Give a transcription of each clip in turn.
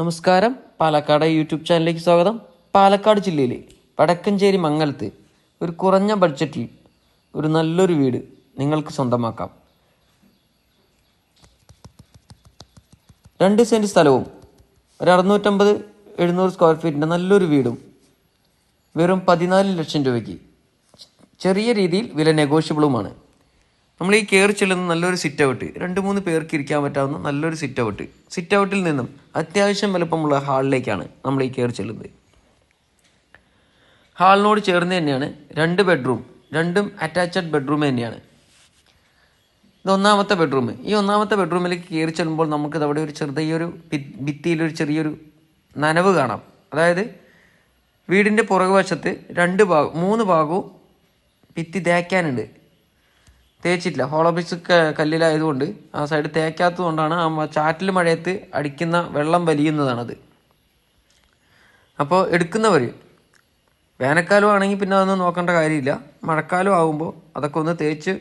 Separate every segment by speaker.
Speaker 1: നമസ്കാരം. പാലക്കാട് യൂട്യൂബ് ചാനലിലേക്ക് സ്വാഗതം. പാലക്കാട് ജില്ലയിലെ വടക്കഞ്ചേരി മംഗലത്ത് ഒരു കുറഞ്ഞ ബഡ്ജറ്റിൽ ഒരു നല്ലൊരു വീട് നിങ്ങൾക്ക് സ്വന്തമാക്കാം. രണ്ട് സെന്റ് സ്ഥലവും ഒരു അറുന്നൂറ്റമ്പത് എഴുന്നൂറ് സ്ക്വയർ ഫീറ്റിന്റെ നല്ലൊരു വീടും വെറും പതിനാല് ലക്ഷം രൂപയ്ക്ക് ചെറിയ രീതിയിൽ വില നെഗോഷ്യബിളുമാണ് നമ്മൾ ഈ കയറി ചെല്ലുന്ന നല്ലൊരു സിറ്റ് ഔട്ട് രണ്ട് മൂന്ന് പേർക്ക് ഇരിക്കാൻ പറ്റാവുന്ന നല്ലൊരു സിറ്റ് ഔട്ട് സിറ്റ് ഔട്ടിൽ നിന്നും അത്യാവശ്യം വലുപ്പമുള്ള ഹാളിലേക്കാണ് നമ്മൾ ഈ കയറി ചെല്ലുന്നത്. ഹാളിനോട് ചേർന്ന് തന്നെയാണ് രണ്ട് ബെഡ്റൂം രണ്ടും അറ്റാച്ച്ഡ് ബെഡ്റൂം തന്നെയാണ്. ഇത് ഒന്നാമത്തെ ബെഡ്റൂം. ഈ ഒന്നാമത്തെ ബെഡ്റൂമിലേക്ക് കയറി ചെല്ലുമ്പോൾ നമുക്ക് അവിടെ ഒരു ചെറിയൊരു ഭി- ഭിത്തിയിലൊരു ചെറിയൊരു നനവ് കാണാം. അതായത് വീടിന്റെ പുറകുവശത്ത് രണ്ട് ഭാഗം മൂന്ന് ഭാഗവും ഭിത്തി തേക്കാനുണ്ട്. തേച്ചിട്ടില്ല. ഹോളോബ്രിക്സ് കല്ലിലായതുകൊണ്ട് ആ സൈഡ് തേക്കാത്തത് കൊണ്ടാണ് ആ ചാറ്റിൽ മഴയത്ത് അടിക്കുന്ന വെള്ളം വലിയുന്നതാണത്. അപ്പോൾ എടുക്കുന്നവർ വേനൽക്കാലം ആണെങ്കിൽ പിന്നെ അതൊന്നും നോക്കേണ്ട കാര്യമില്ല. മഴക്കാലം ആകുമ്പോൾ അതൊക്കെ ഒന്ന് തേച്ച്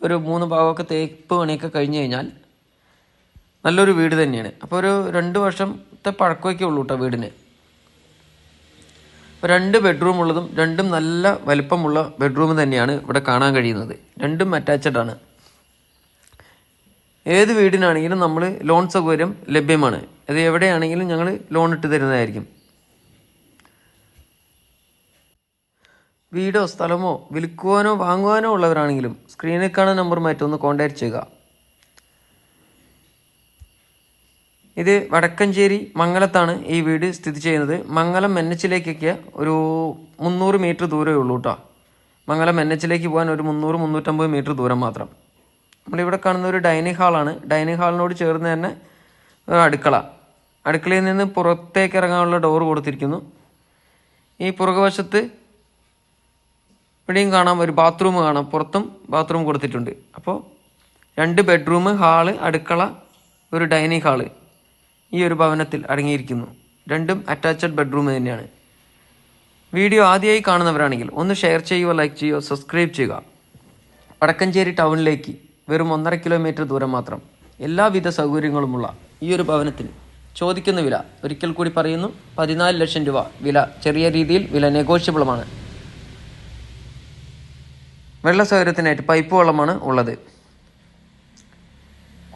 Speaker 1: ഒരു മൂന്ന് ഭാഗമൊക്കെ തേപ്പ് പണിയൊക്കെ കഴിഞ്ഞ് കഴിഞ്ഞാൽ നല്ലൊരു വീട് തന്നെയാണ്. അപ്പോൾ ഒരു രണ്ട് വർഷത്തെ പഴക്കമൊക്കെ ഉള്ളൂ കേട്ടോ വീടിന്. രണ്ട് ബെഡ്റൂം ഉള്ളതും രണ്ടും നല്ല വലിപ്പമുള്ള ബെഡ്റൂം തന്നെയാണ് ഇവിടെ കാണാൻ കഴിയുന്നത്. രണ്ടും അറ്റാച്ച്ഡ് ആണ്. ഏത് വീടിനാണെങ്കിലും നമ്മൾ ലോൺ സൗകര്യം ലഭ്യമാണ്. അത് എവിടെയാണെങ്കിലും ഞങ്ങൾ ലോൺ ഇട്ട് തരുന്നതായിരിക്കും. വീടോ സ്ഥലമോ വിൽക്കുവാനോ വാങ്ങുവാനോ ഉള്ളവരാണെങ്കിലും സ്ക്രീനിൽ കാണുന്ന നമ്പറുമായിട്ട് ഒന്ന് കോൺടാക്ട് ചെയ്യുക. ഇത് വടക്കഞ്ചേരി മംഗലത്താണ് ഈ വീട് സ്ഥിതി ചെയ്യുന്നത്. മംഗലം എൻ എച്ചിലേക്കൊക്കെ ഒരു മുന്നൂറ് മീറ്റർ ദൂരമേ ഉള്ളൂ കേട്ടോ മംഗലം എൻ എച്ചിലേക്ക് പോകാൻ ഒരു മുന്നൂറ് മുന്നൂറ്റമ്പത് മീറ്റർ ദൂരം മാത്രം. നമ്മളിവിടെ കാണുന്ന ഒരു ഡൈനിങ് ഹാളാണ് ഡൈനിങ് ഹാളിനോട് ചേർന്ന് തന്നെ ഒരു അടുക്കള. അടുക്കളയിൽ നിന്ന് പുറത്തേക്ക് ഇറങ്ങാനുള്ള ഡോർ കൊടുത്തിരിക്കുന്നു. ഈ പുറകുവശത്ത് ഇവിടെയും കാണാം ഒരു ബാത്റൂം കാണാം. പുറത്തും ബാത്റൂം കൊടുത്തിട്ടുണ്ട്. അപ്പോൾ രണ്ട് ബെഡ്റൂം ഹാൾ അടുക്കള ഒരു ഡൈനിങ് ഹാൾ. ഈ ഒരു ഭവനത്തിൽ അടങ്ങിയിരിക്കുന്നു. രണ്ടും അറ്റാച്ച്ഡ് ബെഡ്റൂം തന്നെയാണ്. വീഡിയോ ആദ്യമായി കാണുന്നവരാണെങ്കിൽ ഒന്ന് ഷെയർ ചെയ്യുക ലൈക്ക് ചെയ്യുക സബ്സ്ക്രൈബ് ചെയ്യുക. വടക്കഞ്ചേരി ടൗണിലേക്ക് വെറും ഒന്നര കിലോമീറ്റർ ദൂരം മാത്രം എല്ലാവിധ സൗകര്യങ്ങളുമുള്ള ഈ ഒരു ഭവനത്തിന് ചോദിക്കുന്ന വില ഒരിക്കൽ കൂടി പറയുന്നു. പതിനാല് ലക്ഷം രൂപ. വില ചെറിയ രീതിയിൽ വില നെഗോഷ്യബിളുമാണ് വെള്ള സൗകര്യത്തിനായിട്ട് പൈപ്പ് വെള്ളമാണ് ഉള്ളത്.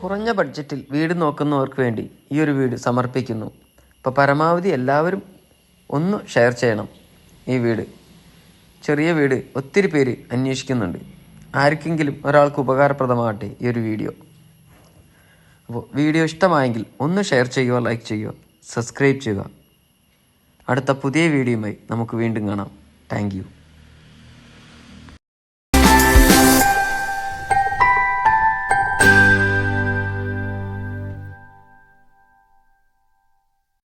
Speaker 1: കുറഞ്ഞ ബഡ്ജറ്റിൽ വീട് നോക്കുന്നവർക്ക് വേണ്ടി ഈ ഒരു വീട് സമർപ്പിക്കുന്നു. അപ്പോൾ പരമാവധി എല്ലാവരും ഒന്ന് ഷെയർ ചെയ്യണം ഈ വീട്. ചെറിയ വീട് ഒത്തിരി പേര് അന്വേഷിക്കുന്നുണ്ട്. ആർക്കെങ്കിലും ഒരാൾക്ക് ഉപകാരപ്രദമാകട്ടെ ഈ ഒരു വീഡിയോ. അപ്പോൾ വീഡിയോ ഇഷ്ടമായെങ്കിൽ ഒന്ന് ഷെയർ ചെയ്യുക ലൈക്ക് ചെയ്യുക സബ്സ്ക്രൈബ് ചെയ്യുക. അടുത്ത പുതിയ വീഡിയോയുമായി നമുക്ക് വീണ്ടും കാണാം. താങ്ക്